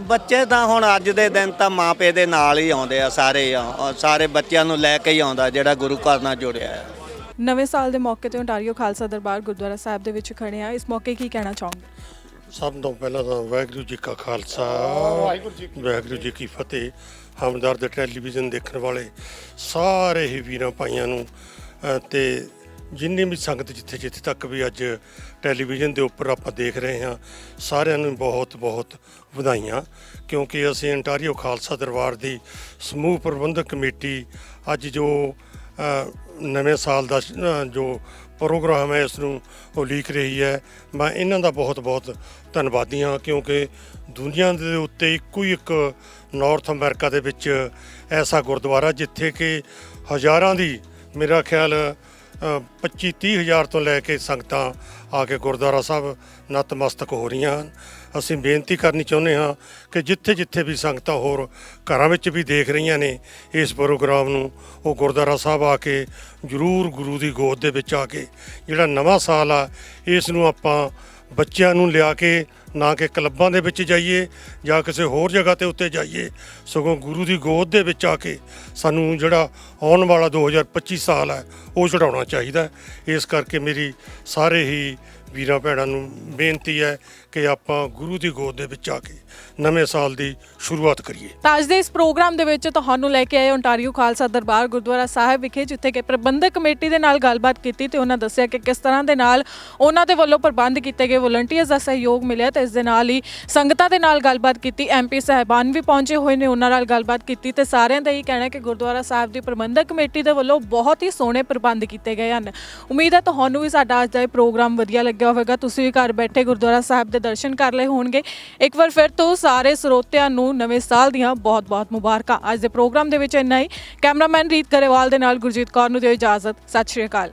ਬੱਚੇ ਤਾਂ ਹੁਣ ਅੱਜ ਦੇ ਦਿਨ ਤਾਂ ਮਾਪੇ ਦੇ ਨਾਲ ਹੀ ਆਉਂਦੇ ਆ ਸਾਰੇ ਹੀ ਆ- ਸਾਰੇ ਬੱਚਿਆਂ ਨੂੰ ਲੈ ਕੇ ਹੀ ਆਉਂਦਾ ਜਿਹੜਾ ਗੁਰੂ ਘਰ ਨਾਲ ਜੁੜਿਆ ਹੈ ਨਵੇਂ ਸਾਲ ਦੇ ਮੌਕੇ ਤੇ ਓਂਟਾਰੀਓ ਖਾਲਸਾ ਦਰਬਾਰ ਗੁਰਦੁਆਰਾ ਸਾਹਿਬ ਦੇ ਵਿੱਚ ਖੜੇ ਆ। ਇਸ ਮੌਕੇ ਕੀ ਕਹਿਣਾ ਚਾਹੋਗੇ? ਸਭ ਤੋਂ ਪਹਿਲਾਂ ਤਾਂ ਵਾਹਿਗੁਰੂ ਜੀ ਕਾ ਖਾਲਸਾ ਵਾਹਿਗੁਰੂ ਜੀ ਕੀ ਫਤਿਹ। ਹਮਦਰਦ ਟੈਲੀਵਿਜ਼ਨ ਦੇਖਣ ਵਾਲੇ ਸਾਰੇ ਹੀ ਵੀਰਾਂ ਭਾਈਆਂ ਨੂੰ ਅ, ਤੇ ਜਿੰਨੀ ਵੀ ਸੰਗਤ ਜਿੱਥੇ ਜਿੱਥੇ ਤੱਕ ਵੀ ਅੱਜ ਟੈਲੀਵਿਜ਼ਨ ਦੇ ਉੱਪਰ ਆਪਾਂ ਦੇਖ ਰਹੇ ਹਾਂ ਸਾਰਿਆਂ ਨੂੰ ਬਹੁਤ ਬਹੁਤ ਵਧਾਈਆਂ ਕਿਉਂਕਿ ਅਸੀਂ ਅੰਟਾਰੀਓ ਖਾਲਸਾ ਦਰਬਾਰ ਦੀ ਸਮੂਹ ਪ੍ਰਬੰਧਕ ਕਮੇਟੀ ਅੱਜ ਜੋ ਅ, ਨਵੇਂ ਸਾਲ ਦਾ ਸ਼- ਅ, ਜੋ ਪ੍ਰੋਗਰਾਮ ਹੈ ਇਸ ਨੂੰ ਉਲੀਕ ਰਹੀ ਹੈ। ਮੈਂ ਇਹਨਾਂ ਦਾ ਬਹੁਤ-ਬਹੁਤ ਧੰਨਵਾਦੀ ਹਾਂ ਕਿਉਂਕਿ ਦੁਨੀਆ ਦੇ ਉੱਤੇ ਇੱਕੋ ਹੀ ਇੱਕ ਨਾਰਥ ਅਮਰੀਕਾ ਦੇ ਵਿੱਚ ਐਸਾ ਗੁਰਦੁਆਰਾ ਜਿੱਥੇ ਕਿ ਹਜ਼ਾਰਾਂ ਦੀ ਮੇਰਾ ਖਿਆਲ 25-30 ਹਜ਼ਾਰ ਤੋਂ ਲੈ ਕੇ ਸੰਗਤਾਂ ਆ ਕੇ ਗੁਰਦੁਆਰਾ ਸਾਹਿਬ ਨਤਮਸਤਕ ਹੋ ਰਹੀਆਂ ਹਨ। ਅਸੀਂ ਬੇਨਤੀ ਕਰਨੀ ਚਾਹੁੰਦੇ ਹਾਂ ਕਿ ਜਿੱਥੇ ਜਿੱਥੇ ਵੀ ਸੰਗਤਾਂ ਹੋਰ ਘਰਾਂ ਵਿੱਚ ਵੀ ਦੇਖ ਰਹੀਆਂ ਨੇ, ਇਸ ਪ੍ਰੋਗਰਾਮ ਨੂੰ ਉਹ ਗੁਰਦੁਆਰਾ ਸਾਹਿਬ ਆ ਕੇ ਜ਼ਰੂਰ ਗੁਰੂ ਦੀ ਗੋਦ ਦੇ ਵਿੱਚ ਆ ਕੇ ਜਿਹੜਾ ਨਵਾਂ ਸਾਲ ਆ, ਇਸ ਨੂੰ ਆਪਾਂ ਬੱਚਿਆਂ ਨੂੰ ਲਿਆ ਕੇ ਨਾ ਕਿ ਕਲੱਬਾਂ ਦੇ ਵਿੱਚ ਜਾਈਏ ਜਾਂ ਕਿਸੇ ਹੋਰ ਜਗ੍ਹਾ ਤੇ ਉੱਤੇ ਜਾਈਏ, ਸਗੋਂ ਗੁਰੂ ਦੀ ਗੋਦ ਦੇ ਵਿੱਚ ਆ ਕੇ ਸਾਨੂੰ ਜਿਹੜਾ ਆਉਣ ਵਾਲਾ 2025 ਸਾਲ ਹੈ ਉਹ ਚੜਾਉਣਾ ਚਾਹੀਦਾ। ਇਸ ਕਰਕੇ ਮੇਰੀ ਸਾਰੇ ਹੀ ਵੀਰਾਂ ਭੈਣਾਂ ਨੂੰ ਬੇਨਤੀ ਹੈ ਕਿ ਆਪਾਂ ਗੁਰੂ ਦੀ ਗੋਦ ਦੇ ਵਿੱਚ ਆ ਕੇ ਨਵੇਂ ਸਾਲ ਦੀ ਸ਼ੁਰੂਆਤ ਕਰੀਏ। ਤਾਂ ਅੱਜ ਦੇ ਇਸ ਪ੍ਰੋਗਰਾਮ ਦੇ ਵਿੱਚ ਤੁਹਾਨੂੰ ਲੈ ਕੇ ਆਏ ਓਂਟਾਰੀਓ ਖਾਲਸਾ ਦਰਬਾਰ ਗੁਰਦੁਆਰਾ ਸਾਹਿਬ ਵਿਖੇ, ਜਿੱਥੇ ਕਿ ਪ੍ਰਬੰਧਕ ਕਮੇਟੀ ਦੇ ਨਾਲ ਗੱਲਬਾਤ ਕੀਤੀ ਤੇ ਉਹਨਾਂ ਦੱਸਿਆ ਕਿ ਕਿਸ ਤਰ੍ਹਾਂ ਦੇ ਨਾਲ ਉਹਨਾਂ ਦੇ ਵੱਲੋਂ ਪ੍ਰਬੰਧ ਕੀਤੇ ਗਏ ਵੋਲੰਟੀਅਰਸ ਦਾ ਸਹਿਯੋਗ ਮਿਲਿਆ ਤੇ ਇਸ ਦੇ ਨਾਲ ਹੀ ਸੰਗਤਾਂ ਦੇ ਨਾਲ ਗੱਲਬਾਤ ਕੀਤੀ ਐਮਪੀ ਸਾਹਿਬਾਨ ਵੀ ਪਹੁੰਚੇ ਹੋਏ ਨੇ ਉਹਨਾਂ ਨਾਲ ਗੱਲਬਾਤ ਕੀਤੀ ਤੇ ਸਾਰਿਆਂ ਦਾ ਹੀ ਕਹਿਣਾ ਕਿ ਗੁਰਦੁਆਰਾ ਸਾਹਿਬ ਦੀ ਪ੍ਰਬੰਧਕ ਕਮੇਟੀ ਦੇ ਵੱਲੋਂ ਬਹੁਤ ਹੀ ਸੋਹਣੇ ਪ੍ਰਬੰਧ ਕੀਤੇ ਗਏ ਹਨ। ਉਮੀਦ ਹੈ ਤੁਹਾਨੂੰ ਵੀ ਸਾਡਾ ਅੱਜ ਦਾ ਇਹ ਪ੍ਰੋਗਰਾਮ ਵਧੀਆ ਲੱਗਿਆ ਹੋਵੇਗਾ। ਤੁਸੀਂ ਵੀ ਘਰ ਬੈਠੇ ਗੁਰਦੁਆਰਾ ਸਾਹਿਬ ਦੇ ਦਰਸ਼ਨ ਕਰ ਲਏ ਹੋਣਗੇ। ਇੱਕ ਵਾਰ ਫਿਰ ਤੋਂ ਸਾਰੇ ਸਰੋਤਿਆਂ ਨੂੰ ਨਵੇਂ ਸਾਲ ਦੀਆਂ ਬਹੁਤ-ਬਹੁਤ ਮੁਬਾਰਕਾਂ। ਅੱਜ ਦੇ ਪ੍ਰੋਗਰਾਮ ਦੇ ਵਿੱਚ ਇੰਨਾ ਹੀ। ਕੈਮਰਾਮੈਨ ਰੀਤ ਗਰੇਵਾਲ ਦੇ ਨਾਲ ਗੁਰਜੀਤ ਕੌਰ ਨੂੰ ਦਿਓ ਇਜਾਜ਼ਤ। ਸਤਿ ਸ਼੍ਰੀ ਅਕਾਲ।